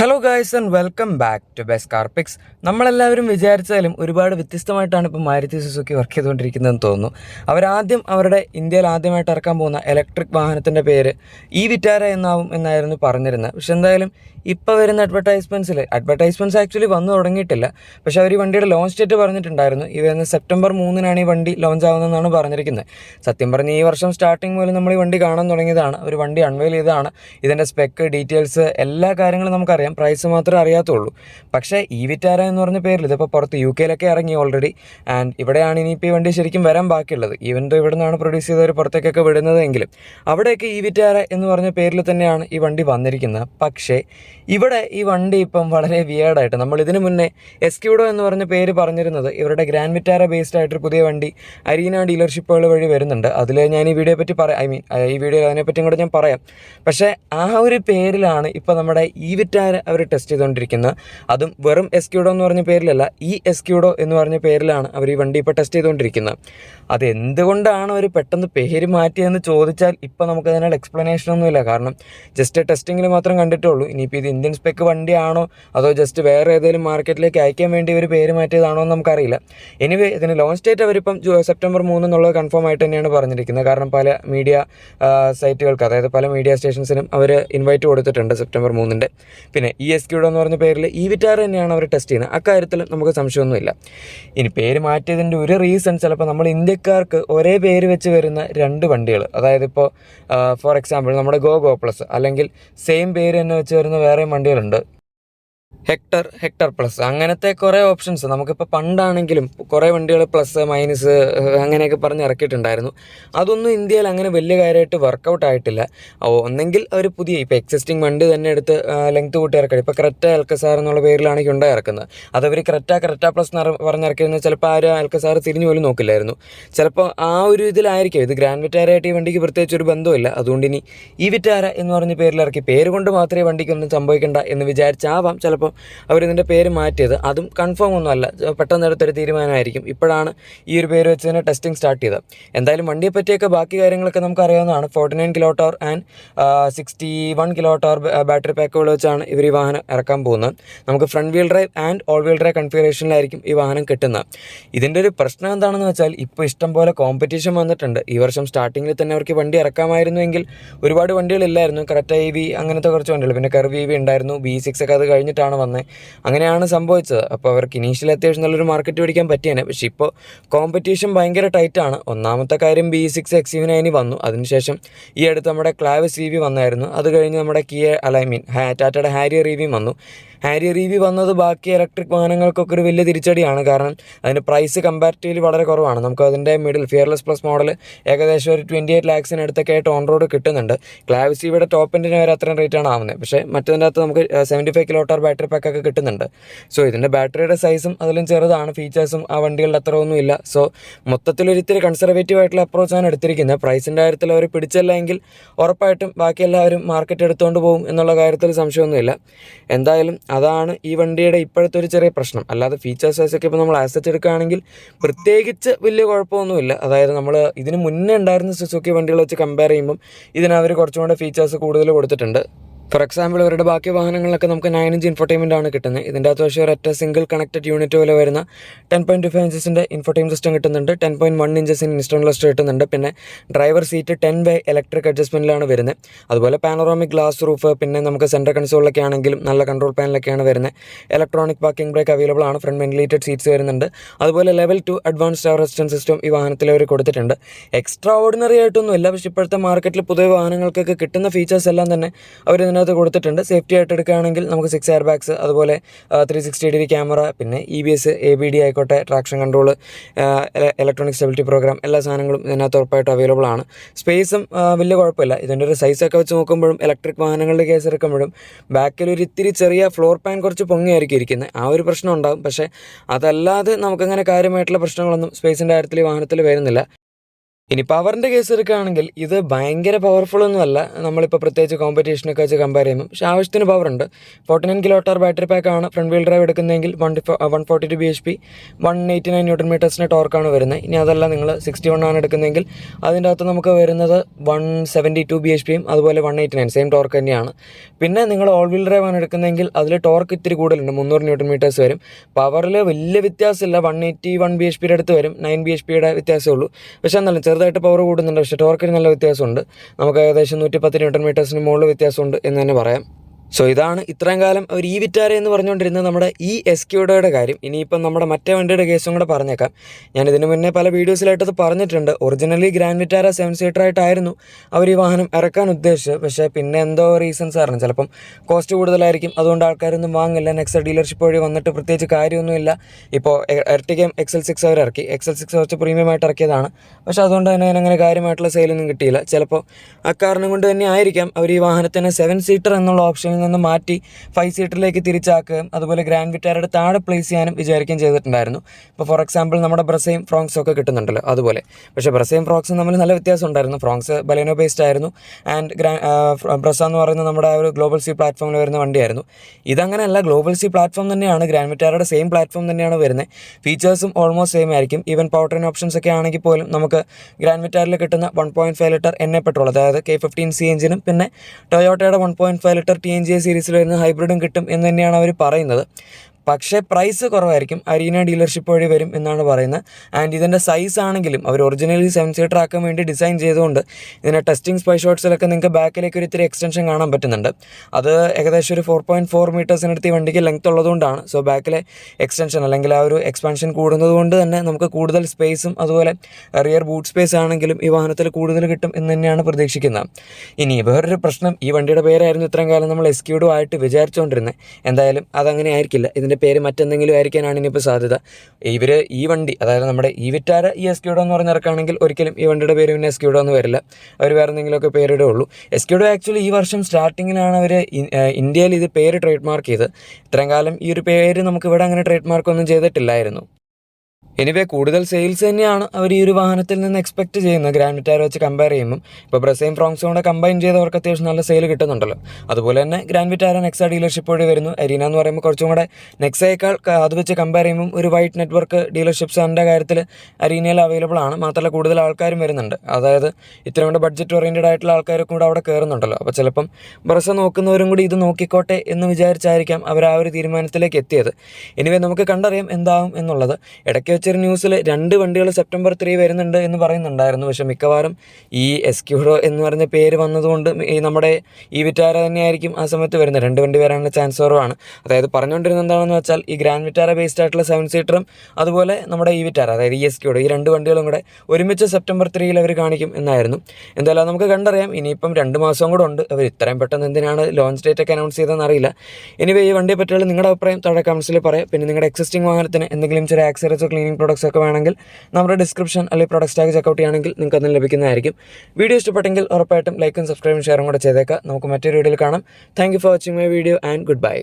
Hello guys and welcome back to best car picks നമ്മളെല്ലാവരും വിചാരിച്ചാലും ഒരുപാട് വ്യത്യസ്തമായിട്ടാണ് ഇപ്പോൾ മാരുതി സുസുക്കി വർക്ക് ചെയ്തുകൊണ്ടിരിക്കുന്നതെന്ന് തോന്നുന്നു. അവരാദ്യം അവരുടെ ഇന്ത്യയിൽ ആദ്യമായിട്ട് ഇറക്കാൻ പോകുന്ന ഇലക്ട്രിക് വാഹനത്തിന്റെ പേര് ഈ വിറ്റാര എന്നാവും എന്നായിരുന്നു പറഞ്ഞിരുന്നത്. പക്ഷെ എന്തായാലും ഇപ്പോൾ വരുന്ന അഡ്വർടൈസ്മെന്റ്സിൽ അഡ്വർടൈസ്മെന്റ്സ് ആക്ച്വലി വന്നു തുടങ്ങിയിട്ടില്ല. പക്ഷേ അവർ ഈ വണ്ടിയുടെ ലോഞ്ച് ഡേറ്റ് പറഞ്ഞിട്ടുണ്ടായിരുന്നു. ഈ വരുന്ന സെപ്റ്റംബർ മൂന്നിനാണ് ഈ വണ്ടി ലോഞ്ച് ആവുന്നതെന്നാണ് പറഞ്ഞിരിക്കുന്നത്. സത്യം പറഞ്ഞ് ഈ വർഷം സ്റ്റാർട്ടിങ് മുതൽ നമ്മൾ ഈ വണ്ടി കാണാൻ തുടങ്ങിയതാണ്. ഒരു വണ്ടി അൺവെയിൽ ചെയ്തതാണ്. ഇതിന്റെ സ്പെക്ക് ഡീറ്റെയിൽസ് എല്ലാ കാര്യങ്ങളും നമുക്കറിയാം പ്രൈസ് മാത്രമേ അറിയാത്തുള്ളൂ. പക്ഷേ ഈ വിറ്റാര എന്ന് പറഞ്ഞ പേരിൽ ഇതിപ്പോൾ പുറത്ത് യു കെയിലൊക്കെ ഇറങ്ങി ഓൾറെഡി ആൻഡ് ഇവിടെയാണ് ഇനിയിപ്പോൾ ഈ വണ്ടി ശരിക്കും വരാൻ ബാക്കിയുള്ളത്. ഈവൻ ദോ ഇവിടെ നിന്നാണ് പ്രൊഡ്യൂസ് ചെയ്തവർ പുറത്തേക്കൊക്കെ വിടുന്നതെങ്കിലും അവിടെയൊക്കെ ഈ വിറ്റാര എന്ന് പറഞ്ഞ പേരിൽ തന്നെയാണ് ഈ വണ്ടി വന്നിരിക്കുന്നത്. പക്ഷേ ഇവിടെ ഈ വണ്ടി ഇപ്പം വളരെ വിയേഡായിട്ട് നമ്മൾ ഇതിനു മുന്നേ എസ്ക്യൂഡോ എന്ന് പറഞ്ഞ പേര് പറഞ്ഞിരുന്നത് ഇവരുടെ ഗ്രാൻഡ് വിറ്റാര ബേസ്ഡ് ആയിട്ടൊരു പുതിയ വണ്ടി അരീന ഡീലർഷിപ്പുകൾ വഴി വരുന്നുണ്ട്. അതിൽ ഞാൻ ഈ വീഡിയോയെ പറ്റി പറയാം ഐ മീൻ ഈ വീഡിയോ അതിനെപ്പറ്റിയും കൂടെ ഞാൻ പറയാം. പക്ഷേ ആ ഒരു പേരിലാണ് ഇപ്പോൾ നമ്മുടെ ഈ വിറ്റാര അവർ ടെസ്റ്റ് ചെയ്തുകൊണ്ടിരിക്കുന്നത്. അതും വെറും എസ്ക്യൂഡോ എന്ന് പറഞ്ഞ പേരിലല്ല ഈ എസ്ക്യൂഡോ എന്ന് പറഞ്ഞ പേരിലാണ് അവർ ഈ വണ്ടി ഇപ്പോൾ ടെസ്റ്റ് ചെയ്തുകൊണ്ടിരിക്കുന്നത്. അതെന്തുകൊണ്ടാണ് അവർ പെട്ടെന്ന് പേര് മാറ്റിയതെന്ന് ചോദിച്ചാൽ ഇപ്പോൾ നമുക്ക് അതിനുള്ള എക്സ്പ്ലനേഷൻ ഒന്നുമില്ല. കാരണം ജസ്റ്റ് ടെസ്റ്റിങ്ങിൽ മാത്രം കണ്ടിട്ടുള്ളൂ. ഇനിയിപ്പോൾ ഇത് ഇന്ത്യൻ സ്പെക്ക് വണ്ടിയാണോ? അതോ ജസ്റ്റ് വേറെ ഏതെങ്കിലും മാർക്കറ്റിലേക്ക് അയക്കാൻ വേണ്ടി ഒരു പേര് മാറ്റിയതാണോ എന്ന് നമുക്കറിയില്ല. എനിവേ ഇതിന് ലോഞ്ച് ഡേറ്റ് അവരിപ്പം സെപ്റ്റംബർ മൂന്ന് എന്നുള്ളത് കൺഫേം ആയിട്ട് തന്നെയാണ് പറഞ്ഞിരിക്കുന്നത്. കാരണം പല മീഡിയ സൈറ്റുകൾക്ക് അതായത് പല മീഡിയ സ്റ്റേഷൻസിനും അവർ ഇൻവൈറ്റ് കൊടുത്തിട്ടുണ്ട് സെപ്റ്റംബർ മൂന്നിന്റെ പിന്നെ ഇ എസ് ക്യൂഡോ എന്ന് പറഞ്ഞ പേരിൽ ഈ വിറ്റാർ തന്നെയാണ് അവർ ടെസ്റ്റ് ചെയ്യുന്നത്. അക്കാര്യത്തിൽ നമുക്ക് സംശയമൊന്നുമില്ല. ഇനി പേര് മാറ്റിയതിന്റെ ഒരു റീസൺ ചിലപ്പോൾ നമ്മൾ ഇന്ത്യക്കാർക്ക് ഒരേ പേര് വെച്ച് വരുന്ന രണ്ട് വണ്ടികൾ അതായത് ഇപ്പോൾ ഫോർ എക്സാമ്പിൾ നമ്മുടെ ഗോ ഗോ പ്ലസ് അല്ലെങ്കിൽ സെയിം പേര് തന്നെ വെച്ച് വരുന്ന വേറെയും വണ്ടികളുണ്ട്. Hector Hector Plus. അങ്ങനത്തെ കുറേ ഓപ്ഷൻസ്. നമുക്കിപ്പോൾ പണ്ടാണെങ്കിലും കുറേ വണ്ടികൾ പ്ലസ് മൈനസ് അങ്ങനെയൊക്കെ പറഞ്ഞ് ഇറക്കിയിട്ടുണ്ടായിരുന്നു. അതൊന്നും ഇന്ത്യയിൽ അങ്ങനെ വലിയ കാര്യമായിട്ട് വർക്കൗട്ട് ആയിട്ടില്ല. ഒന്നെങ്കിൽ അവർ പുതിയ ഇപ്പോൾ എക്സിസ്റ്റിംഗ് വണ്ടി തന്നെ എടുത്ത് ലെങ്ത് കൂട്ടി ഇറക്കണം. ഇപ്പോൾ ക്രെറ്റ എൽക്കസാർ എന്നുള്ള പേരിലാണ് ഹ്യുണ്ടായി ഇറക്കുന്നത്. അതവർ ക്രെറ്റ ക്രെറ്റ പ്ലസ് എന്ന് പറഞ്ഞിറക്കിയിരുന്നത് ചിലപ്പോൾ ആരും എൽക്കസാർ തിരിഞ്ഞു പോലും നോക്കില്ലായിരുന്നു. ചിലപ്പോൾ ആ ഒരു ഇതിലായിരിക്കും. ഇത് ഗ്രാൻഡ് വിറ്റാരായിട്ട് ഈ വണ്ടിക്ക് പ്രത്യേകിച്ച് ഒരു ബന്ധമില്ല അതുകൊണ്ട് ഇനി ഈ വിറ്റാര എന്ന് പറഞ്ഞ പേരിൽ ഇറക്കി പേര് കൊണ്ട് മാത്രമേ വണ്ടിക്കൊന്നും സംഭവിക്കേണ്ട എന്ന് വിചാരിച്ചാവാം. ചിലപ്പോൾ അവരിതിന്റെ പേര് മാറ്റിയത്. അതും കൺഫേം ഒന്നുമല്ല പെട്ടെന്ന് എടുത്തൊരു തീരുമാനമായിരിക്കും. ഇപ്പോഴാണ് ഈ ഒരു പേര് വെച്ച് തന്നെ ടെസ്റ്റിംഗ് സ്റ്റാർട്ട് ചെയ്തത്. എന്തായാലും വണ്ടിയെ പറ്റിയൊക്കെ ബാക്കി കാര്യങ്ങളൊക്കെ നമുക്ക് അറിയാവുന്നതാണ്. Forty nine kilo watt hour and sixty one kilo watt hour battery പാക്കുകൾ വെച്ചാണ് ഇവർ ഈ വാഹനം ഇറക്കാൻ പോകുന്നത്. നമുക്ക് front wheel drive and all wheel drive കൺഫിഗറേഷനിലായിരിക്കും ഈ വാഹനം കിട്ടുന്നത്. ഇതിന്റെ ഒരു പ്രശ്നം എന്താണെന്ന് വെച്ചാൽ ഇപ്പോൾ ഇഷ്ടം പോലെ കോമ്പറ്റീഷൻ വന്നിട്ടുണ്ട്. ഈ വർഷം സ്റ്റാർട്ടിങ്ങിൽ തന്നെ അവർക്ക് വണ്ടി ഇറക്കാമായിരുന്നുവെങ്കിൽ ഒരുപാട് വണ്ടികളില്ലായിരുന്നു കറക്റ്റ് ഐ വി അങ്ങനത്തെ കുറച്ച് വണ്ടികൾ. പിന്നെ കർവ് വി ഉണ്ടായിരുന്നു. ബി സിക്സ് ഒക്കെ അത് കഴിഞ്ഞിട്ടാണ് വന്നത് അങ്ങനെയാണ് സംഭവിച്ചത്. അപ്പോൾ അവർക്ക് ഇനീഷ്യൽ അത്യാവശ്യം നല്ലൊരു മാർക്കറ്റ് പിടിക്കാൻ പറ്റിയേനെ. പക്ഷേ ഇപ്പോൾ കോമ്പറ്റീഷൻ ഭയങ്കര ടൈറ്റാണ് ഒന്നാമത്തെ കാര്യം ബി സിക്സ് എക്സ് നയനി വന്നു. അതിനുശേഷം ഈ അടുത്ത് നമ്മുടെ ക്ലാവ് സി വി വന്നായിരുന്നു. അത് കഴിഞ്ഞ് നമ്മുടെ കിയ അല്ല ഐ മീൻ ടാറ്റയുടെ ഹാരിയർ ഇ വന്നു. ഹാരിയർ ഇ വി വന്നത് ബാക്കി ഇലക്ട്രിക് വാഹനങ്ങൾക്കൊക്കെ ഒരു വലിയ തിരിച്ചടിയാണ്. കാരണം അതിന്റെ പ്രൈസ് കമ്പാരിറ്റീവ്ലി വളരെ കുറവാണ്. നമുക്ക് അതിന്റെ മിഡിൽ ഫിയർലെസ് പ്ലസ് മോഡൽ ഏകദേശം ഒരു ട്വന്റി എയ്റ്റ് ലാക്സിന് അടുത്തൊക്കെ ആയിട്ട് ഓൺ റോഡ് കിട്ടുന്നുണ്ട്. ക്ലാവിസിയുടെ ടോപ്പ് എൻഡിന് വരെ അത്രയും റേറ്റ് ആണ് ആവുന്നത്. പക്ഷേ മറ്റതിന്റെ അകത്ത് നമുക്ക് seventy five kilowatt hour battery pack ഒക്കെ കിട്ടുന്നുണ്ട്. സോ ഇതിന്റെ ബാറ്ററിയുടെ സൈസും അതിലും ചെറുതാണ്. ഫീച്ചേഴ്സും ആ വണ്ടികളുടെ അത്ര ഒന്നുമില്ല സോ മൊത്തത്തിൽ ഇത്തിരി കൺസർവേറ്റീവ് ആയിട്ടുള്ള അപ്രോച്ചാണ് എടുത്തിരിക്കുന്നത്. പ്രൈസിന്റെ കാര്യത്തിൽ അവർ പിടിച്ചല്ല എങ്കിൽ ഉറപ്പായിട്ടും ബാക്കി എല്ലാവരും മാർക്കറ്റ് എടുത്തുകൊണ്ട് പോകും എന്നുള്ള കാര്യത്തിൽ സംശയമൊന്നുമില്ല. എന്തായാലും അതാണ് ഈ വണ്ടിയുടെ ഇപ്പോഴത്തെ ഒരു ചെറിയ പ്രശ്നം. അല്ലാതെ ഫീച്ചേഴ്സ് വൈസൊക്കെ ഇപ്പോൾ നമ്മൾ ആസറ്റ് എടുക്കുകയാണെങ്കിൽ പ്രത്യേകിച്ച് വലിയ കുഴപ്പമൊന്നുമില്ല. അതായത് നമ്മൾ ഇതിന് മുന്നേ ഉണ്ടായിരുന്ന സുസുക്കി വണ്ടികൾ വെച്ച് കമ്പയർ ചെയ്യുമ്പം ഇതിന് അവർ കുറച്ചും കൂടെ ഫീച്ചേഴ്സ് കൂടുതൽ കൊടുത്തിട്ടുണ്ട്. ഫോർ എക്സാമ്പിൾ ഇവരുടെ ബാക്കി വാഹനങ്ങളിലൊക്കെ നമുക്ക് നയൻ ഇഞ്ച് ഇൻഫോർടൈൻമെന്റ് ആണ് കിട്ടുന്നത്. ഇതിന്റെ അകത്ത് പക്ഷേ ഒരൊറ്റ സിംഗിൾ കണക്റ്റഡ് യൂണിറ്റ് പോലെ വരുന്ന ടെൻ പോയിന്റ് ടു ഫൈവ് ഇഞ്ചസിന്റെ ഇൻഫോർടൈം സിസ്റ്റം കിട്ടുന്നുണ്ട്. ടെൻ പോയിന്റ് വൺ ഇഞ്ചസിന് ഇൻസ്റ്റോൺ ലിസ്റ്റ് കിട്ടുന്നുണ്ട്. പിന്നെ driver seat ten by electric അഡ്ജസ്റ്റ്മെന്റിലാണ് വരുന്നത്. അതുപോലെ പാനറോമിക് ഗ്ലാസ് റൂഫ് പിന്നെ നമുക്ക് സെന്റർ കൺസോളിലൊക്കെ ആണെങ്കിലും നല്ല കൺട്രോൾ പാനലൊക്കെയാണ് വരുന്നത്. ഇലക്ട്രോണിക് പാർക്കിംഗ് ബ്രേക്ക് അവൈലബിൾ ആണ്. ഫ്രണ്ട് വെന്റിലേറ്റഡ് സീറ്റ്സ് വരുന്നുണ്ട്. അതുപോലെ level two advance driver assistance system ഈ വാഹനത്തിൽ അവർ കൊടുത്തിട്ടുണ്ട്. എക്സ്ട്രാ ഓർഡിനറി ആയിട്ടൊന്നും ഇല്ല പക്ഷേ ഇപ്പോഴത്തെ മാർക്കറ്റിൽ പുതിയ വാഹനങ്ങൾക്കൊക്കെ കിട്ടുന്ന ഫീച്ചേഴ്സ് എല്ലാം തന്നെ അവർ ഇതിനകത്ത് കൊടുത്തിട്ടുണ്ട്. സേഫ്റ്റി ആയിട്ട് എടുക്കുകയാണെങ്കിൽ നമുക്ക് സിക്സ് എയർ ബാഗ്സ് അതുപോലെ ത്രീ സിക്സ്റ്റി ഡിഗ്രി ക്യാമറ പിന്നെ E B S A B D ആയിക്കോട്ടെ traction control electronic stability program എല്ലാ സാധനങ്ങളും ഇതിനകത്ത് ഉറപ്പായിട്ട് അവൈലബിൾ ആണ്. സ്പേസും വലിയ കുഴപ്പമില്ല. ഇതിന്റെ ഒരു സൈസൊക്കെ വെച്ച് നോക്കുമ്പോഴും ഇലക്ട്രിക് വാഹനങ്ങളുടെ കേസ് എടുക്കുമ്പോഴും ബാക്കിൽ ഒരു ഇത്തിരി ചെറിയ ഫ്ലോർ പാൻ കുറച്ച് പൊങ്ങിയായിരിക്കും ഇരിക്കുന്നത്. ആ ഒരു പ്രശ്നം ഉണ്ടാകും പക്ഷേ അതല്ലാതെ നമുക്കങ്ങനെ കാര്യമായിട്ടുള്ള പ്രശ്നങ്ങളൊന്നും സ്പേസിന്റെ കാര്യത്തിൽ വാഹനത്തിൽ വരുന്നില്ല. ഇനി പവറിന്റെ കേസ് എടുക്കുകയാണെങ്കിൽ ഇത് ഭയങ്കര പവർഫുൾ ഒന്നുമല്ല നമ്മളിപ്പോൾ പ്രത്യേകിച്ച് കോമ്പറ്റീഷനൊക്കെ വെച്ച് കമ്പയർ ചെയ്യുമ്പോൾ പക്ഷേ ആവശ്യത്തിന് പവർ ഉണ്ട്. Forty nine kilo watt hour battery പാക്കാണ് ഫ്രണ്ട് വീൽ ഡ്രൈവ് എടുക്കുന്നതെങ്കിൽ one one forty two B H P one eighty nine newton മീറ്റേഴ്സിന്റെ ടോർക്കാണ് വരുന്നത്. ഇനി അതല്ല നിങ്ങൾ സിക്സ്റ്റി വൺ ആണ് എടുക്കുന്നതെങ്കിൽ അതിന്റെ അകത്ത് നമുക്ക് വരുന്നത് one seventy two B H പിയും അതുപോലെ one eighty nine same torque തന്നെയാണ്. പിന്നെ നിങ്ങൾ ഓൾ വീൽ ഡ്രൈവ് ആണ് എടുക്കുന്നതെങ്കിൽ അതിൽ ടോർക്ക് ഇത്തിരി കൂടുതലുണ്ട്. മുന്നൂറ് ന്യൂട്രൺ മീറ്റേഴ്സ് വരും. പവറിൽ വലിയ വ്യത്യാസമില്ല. One eighty one B H പിയുടെ അടുത്ത് വരും. നയൻ ബി എച്ച് പിയുടെ വ്യത്യാസമേ ഉള്ളൂ. പക്ഷേ എന്നാലും ചെറുതായിട്ട് പവർ കൂടുന്നുണ്ട്. പക്ഷേ ടോർക്കിന് നല്ല വ്യത്യാസമുണ്ട്. നമുക്ക് ഏകദേശം നൂറ്റി പത്ത് ന്യൂട്ടൺ മീറ്റേഴ്സിന് മുകളിൽ വ്യത്യാസമുണ്ട് എന്ന് തന്നെ പറയാം. സോ ഇതാണ് ഇത്രയും കാലം അവർ ഈ വിറ്റാര എന്ന് പറഞ്ഞുകൊണ്ടിരുന്നത് നമ്മുടെ ഈ എസ് ക്യൂഡയുടെ കാര്യം. ഇനിയിപ്പം നമ്മുടെ മറ്റേ വണ്ടിയുടെ കേസും കൂടെ പറഞ്ഞേക്കാം. ഞാൻ ഇതിനു മുന്നേ പല വീഡിയോസിലായിട്ടത് പറഞ്ഞിട്ടുണ്ട്. Originally Grand Vitara seven seater ആയിട്ടായിരുന്നു അവർ ഈ വാഹനം ഇറക്കാൻ ഉദ്ദേശിച്ചത്. പക്ഷേ പിന്നെ എന്തോ റീസൺസ് ആയിരുന്നു ചിലപ്പം കോസ്റ്റ് കൂടുതലായിരിക്കും. അതുകൊണ്ട് ആൾക്കാരൊന്നും വാങ്ങില്ല. നെക്സ്റ്റ് ഡീലർഷിപ്പ് വഴി വന്നിട്ട് പ്രത്യേകിച്ച് കാര്യമൊന്നുമില്ല. ഇപ്പോൾ എർട്ടിക്കം എക്സൽ സിക്സ് അവർ ഇറക്കി. എക്സൽ സിക്സ് കുറച്ച് പ്രീമിയം ആയിട്ട് ഇറക്കിയതാണ്. പക്ഷേ അതുകൊണ്ട് തന്നെ അതിനങ്ങനെ കാര്യമായിട്ടുള്ള സെയിലൊന്നും കിട്ടിയില്ല. ചിലപ്പോൾ അക്കാരണം കൊണ്ട് തന്നെ ആയിരിക്കാം. അവർ ഈ വാഹനത്തിന് സെവൻ സീറ്റർ എന്നുള്ള നിന്ന് മാറ്റി ഫൈവ് സീറ്ററിലേക്ക് തിരിച്ചാക്കുകയും അതുപോലെ ഗ്രാൻഡ് വിറ്റാരയുടെ താഴെ പ്ലേസ് ചെയ്യാനും വിചാരിക്കുകയും ചെയ്തിട്ടുണ്ടായിരുന്നു. ഇപ്പോൾ ഫോർ എക്സാമ്പിൾ നമ്മുടെ ബ്രസയും ഫ്രോങ്സും ഒക്കെ കിട്ടുന്നുണ്ടല്ലോ അതുപോലെ. പക്ഷേ ബ്രസയും ഫ്രോക്സും തമ്മിൽ നല്ല വ്യത്യാസം ഉണ്ടായിരുന്നു. ഫ്രോങ്സ് ബലേനോ ബേസ്ഡ് ആയിരുന്നു. ആൻഡ് ഗ്രാ ബ്രസ എന്ന് പറയുന്നത് നമ്മുടെ ഒരു ഗ്ലോബൽ സി പ്ലാറ്റ്ഫോമിൽ വരുന്ന വണ്ടിയായിരുന്നു. ഇതങ്ങനെയല്ല ഗ്ലോബൽ സി പ്ലാറ്റ്ഫോം തന്നെയാണ് ഗ്രാൻഡ് വിറ്റാരയുടെ സെയിം പ്ലാറ്റ്ഫോം തന്നെയാണ് വരുന്നത്. ഫീച്ചേഴ്സും ഓൾമോസ്റ്റ് സെയിം ആയിരിക്കും. ഈവൻ പവർ ട്രെയിൻ ഓപ്ഷൻസ് ഒക്കെ ആണെങ്കിൽ പോലും നമുക്ക് ഗ്രാൻഡ് വിറ്റാരിൽ കിട്ടുന്ന one point five litre N A petrol അതായത് കെ ഫിഫ്റ്റീൻ സി എഞ്ചിനും പിന്നെ ടൊയോട്ടയുടെ one point five litre T N G സീരീസിൽ വരുന്ന ഹൈബ്രിഡും കിട്ടും എന്ന് തന്നെയാണ് അവർ പറയുന്നത്. പക്ഷേ പ്രൈസ് കുറവായിരിക്കും. അരീന ഡീലർഷിപ്പ് വഴി വരും എന്നാണ് പറയുന്നത്. ആൻഡ് ഇതിന്റെ സൈസ് ആണെങ്കിലും അവർ ഒറിജിനലി സെവൻ സീറ്റർ ആക്കാൻ വേണ്ടി ഡിസൈൻ ചെയ്തുകൊണ്ട് ഇതിന്റെ ടെസ്റ്റിംഗ് സ്പൈ ഷോട്ട്സിലൊക്കെ നിങ്ങൾക്ക് ബാക്കിലേക്ക് ഒരു ഇത്തിരി എക്സ്റ്റൻഷൻ കാണാൻ പറ്റുന്നുണ്ട്. അത് ഏകദേശം ഒരു ഫോർ പോയിന്റ് ഫോർ മീറ്റേഴ്സിനടുത്ത് ഈ വണ്ടിക്ക് ലെങ്ത് ഉള്ളതുകൊണ്ടാണ്. സോ ബാക്കിലെ എക്സ്റ്റൻഷൻ അല്ലെങ്കിൽ ആ ഒരു എക്സ്പാൻഷൻ കൂടുന്നതുകൊണ്ട് തന്നെ നമുക്ക് കൂടുതൽ സ്പേസും അതുപോലെ റിയർ ബൂട്ട് സ്പേസ് ആണെങ്കിലും ഈ വാഹനത്തിൽ കൂടുതൽ കിട്ടും എന്ന് തന്നെയാണ് പ്രതീക്ഷിക്കുന്നത്. ഇനി വേറൊരു പ്രശ്നം ഈ വണ്ടിയുടെ പേരായിരുന്നു ഇത്രയും കാലം നമ്മൾ എസ്ക്യൂഡോ ആയിട്ട് വിചാരിച്ചുകൊണ്ടിരുന്നത്. എന്തായാലും അതങ്ങനെ ആയിരിക്കില്ല. ഇതിന്റെ പേര് മറ്റെന്തെങ്കിലും ആയിരിക്കാനാണ് ഇനിയിപ്പോൾ സാധ്യത. ഇവർ ഈ വണ്ടി അതായത് നമ്മുടെ ഈ വിറ്റാര ഈ എസ്ക്യൂഡോ എന്ന് പറഞ്ഞ ഇറക്കുകയാണെങ്കിൽ ഒരിക്കലും ഈ വണ്ടിയുടെ പേര് പിന്നെ എസ്ക്യൂഡോ എന്ന് വരില്ല. അവർ വേറെ എന്തെങ്കിലുമൊക്കെ പേരിടേ ഉള്ളൂ. എസ്ക്യൂഡോ ആക്ച്വലി ഈ വർഷം സ്റ്റാർട്ടിങ്ങിലാണ് അവർ ഇന്ത്യയിൽ ഇത് പേര് ട്രേഡ് മാർക്ക് ചെയ്ത്. ഇത്രയും കാലം ഈ ഒരു പേര് നമുക്ക് ഇവിടെ അങ്ങനെ ട്രേഡ് മാർക്ക് ഒന്നും ചെയ്തിട്ടില്ലായിരുന്നു. എനിവേ കൂടുതൽ സെയിൽസ് തന്നെയാണ് അവർ ഈ ഒരു വാഹനത്തിൽ നിന്ന് എക്സ്പെക്ട് ചെയ്യുന്നത്. ഗ്രാൻഡ് വിറ്റാര വെച്ച് കമ്പയർ ചെയ്യുമ്പോൾ ഇപ്പോൾ ബ്രസയും കൂടെ കമ്പൈൻ ചെയ്തവർക്ക് അത്യാവശ്യം നല്ല സെയിൽ കിട്ടുന്നുണ്ടല്ലോ. അതുപോലെ തന്നെ ഗ്രാൻഡ് വിറ്റാര നെക്സ ഡീലർഷിപ്പ് വഴി വരുന്നു. അരീന എന്ന് പറയുമ്പോൾ കുറച്ചും കൂടെ നെക്സയേക്കാൾ അത് വെച്ച് കമ്പയർ ചെയ്യുമ്പോൾ ഒരു വൈറ്റ് നെറ്റ്വർക്ക് ഡീലർഷിപ്സ് സാറിന്റെ കാര്യത്തിൽ അരീനയിൽ അവൈലബിൾ ആണ്. മാത്രമല്ല കൂടുതൽ ആൾക്കാരും വരുന്നുണ്ട്. അതായത് ഇത്രയും കൂടെ ബഡ്ജറ്റ് ഓറിയന്റഡ് ആയിട്ടുള്ള ആൾക്കാരൊക്കെ കൂടെ അവിടെ കയറുന്നുണ്ടല്ലോ അപ്പോൾ ചിലപ്പം ബ്രസ നോക്കുന്നവരും കൂടി ഇത് നോക്കിക്കോട്ടെ എന്ന് വിചാരിച്ചായിരിക്കാം അവർ ആ ഒരു തീരുമാനത്തിലേക്ക് എത്തിയത്. എനിവേ നമുക്ക് കണ്ടറിയാം എന്താവും എന്നുള്ളത്. ഇടയ്ക്ക് വെച്ചൊരു ന്യൂസിൽ രണ്ട് വണ്ടികൾ സെപ്റ്റംബർ ത്രീ വരുന്നുണ്ട് എന്ന് പറയുന്നുണ്ടായിരുന്നു. പക്ഷെ മിക്കവാറും ഈ എസ്ക്യൂഡോ എന്ന് പറഞ്ഞ പേര് വന്നതുകൊണ്ട് ഈ നമ്മുടെ ഈ വിറ്റാര തന്നെയായിരിക്കും ആ സമയത്ത് വരുന്നത്. രണ്ട് വണ്ടി വരാനുള്ള ചാൻസ് കുറവാണ്. അതായത് പറഞ്ഞുകൊണ്ടിരുന്നത് എന്താണെന്ന് വെച്ചാൽ ഈ ഗ്രാൻഡ് വിറ്റാര ബേസ്ഡ് ആയിട്ടുള്ള സെവൻ സീറ്ററും അതുപോലെ നമ്മുടെ ഈ വിറ്റാര അതായത് ഈ എസ്ക്യൂഡോ ഈ രണ്ട് വണ്ടികളും കൂടെ ഒരുമിച്ച് സെപ്റ്റംബർ ത്രീയിൽ അവർ കാണിക്കും എന്നായിരുന്നു. എന്തായാലും നമുക്ക് കണ്ടറിയാം. ഇനിയിപ്പം രണ്ട് മാസം കൂടെ ഉണ്ട്. അവർ ഇത്രയും പെട്ടെന്ന് എന്തിനാണ് ലോഞ്ച് ഡേറ്റ് ഒക്കെ അനൗൺസ് ചെയ്തതെന്ന് അറിയില്ല. ഇനി ഈ വണ്ടിയെ പറ്റിയുള്ള നിങ്ങളുടെ അഭിപ്രായം താഴെ കമൻസിൽ പറയാം. പിന്നെ നിങ്ങളുടെ എക്സിസ്റ്റിംഗ് വാഹനത്തിന് എന്തെങ്കിലും ചെറിയ ആക്സറീസോ ക്ലീനിങ് പ്രോഡക്ട്സ് ഒക്കെ വേണമെങ്കിൽ നമ്മുടെ ഡിസ്ക്രിപ്ഷൻ അല്ലെങ്കിൽ പ്രൊഡക്റ്റ് ടാഗ് ചെക്കൗട്ട് ചെയ്യുകയാണെങ്കിൽ നിങ്ങൾക്ക് അതിന് ലഭിക്കുന്നതായിരിക്കും. വീഡിയോ ഇഷ്ടപ്പെട്ടെങ്കിൽ ഉറപ്പായിട്ടും ലൈക്കും സബ്സ്ക്രൈബും ഷെയറും കൂടെ ചെയ്തേക്കാം നമുക്ക് മറ്റൊരു വീഡിയോയിൽ കാണാം. Thank for watching my video and good bye